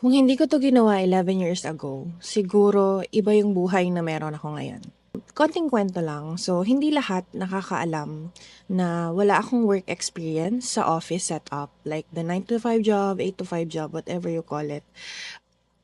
Kung hindi ko 'to ginawa 11 years ago, siguro iba yung buhay na meron ako ngayon. Konting kwento lang. So, hindi lahat nakakaalam na wala akong work experience sa office setup. Like the 9 to 5 job, 8 to 5 job, whatever you call it.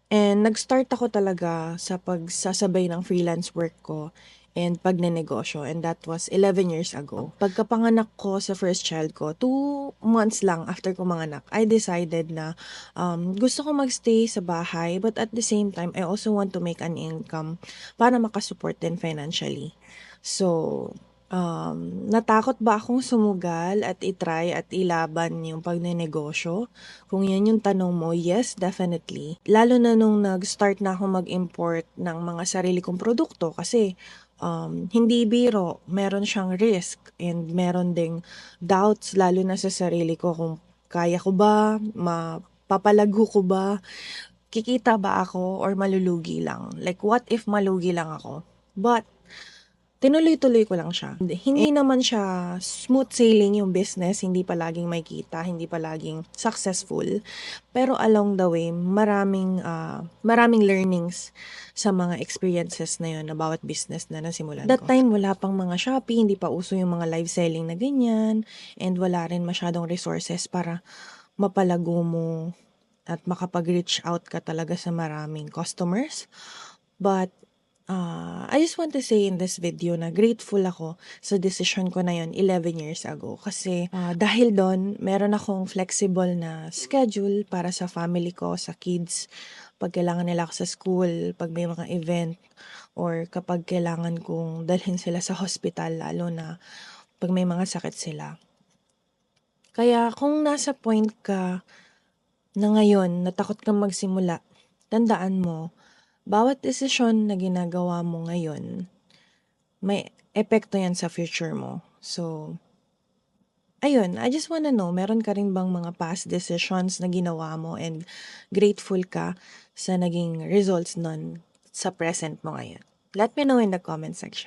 And nag-start ako talaga sa pagsasabay ng freelance work ko and pagnenegosyo. And that was 11 years ago. Pagkapanganak ko sa first child ko, 2 months lang after ko manganak, I decided na um, gusto ko magstay sa bahay but at the same time, I also want to make an income para makasupport din financially. So, um, natakot ba akong sumugal at itry at ilaban yung pagnenegosyo? Kung yan yung tanong mo, yes, definitely. Lalo na nung nag-start na ako mag-import ng mga sarili kong produkto kasi um, hindi biro, meron siyang risk and meron ding doubts lalo na sa sarili ko kung kaya ko ba, mapapalago ko ba, kikita ba ako or malulugi lang. Like what if malugi lang ako? But tinuloy-tuloy ko lang siya. Hindi naman siya smooth sailing yung business, hindi palaging may kita, hindi palaging successful. Pero along the way, maraming ah, maraming learnings sa mga experiences na yun na bawat business na nasimulan That ko. time, wala pang mga Shopee, hindi pa uso yung mga live selling na ganyan, and wala rin masyadong resources para mapalago mo at makapag-reach out ka talaga sa maraming customers. But Ah, I just want to say in this video na grateful ako sa decision ko na yon 11 years ago. Kasi ah, dahil doon, meron akong flexible na schedule para sa family ko, sa kids. Pag kailangan nila ako sa school, pag may mga event, or kapag kailangan kong dalhin sila sa hospital, lalo na pag may mga sakit sila. Kaya kung nasa point ka na ngayon, natakot kang magsimula, tandaan mo, bawat desisyon na ginagawa mo ngayon, may epekto yan sa future mo. So, ayun, I just wanna know, meron ka rin bang mga past decisions na ginawa mo and grateful ka sa naging results nun sa present mo ngayon? Let me know in the comment section.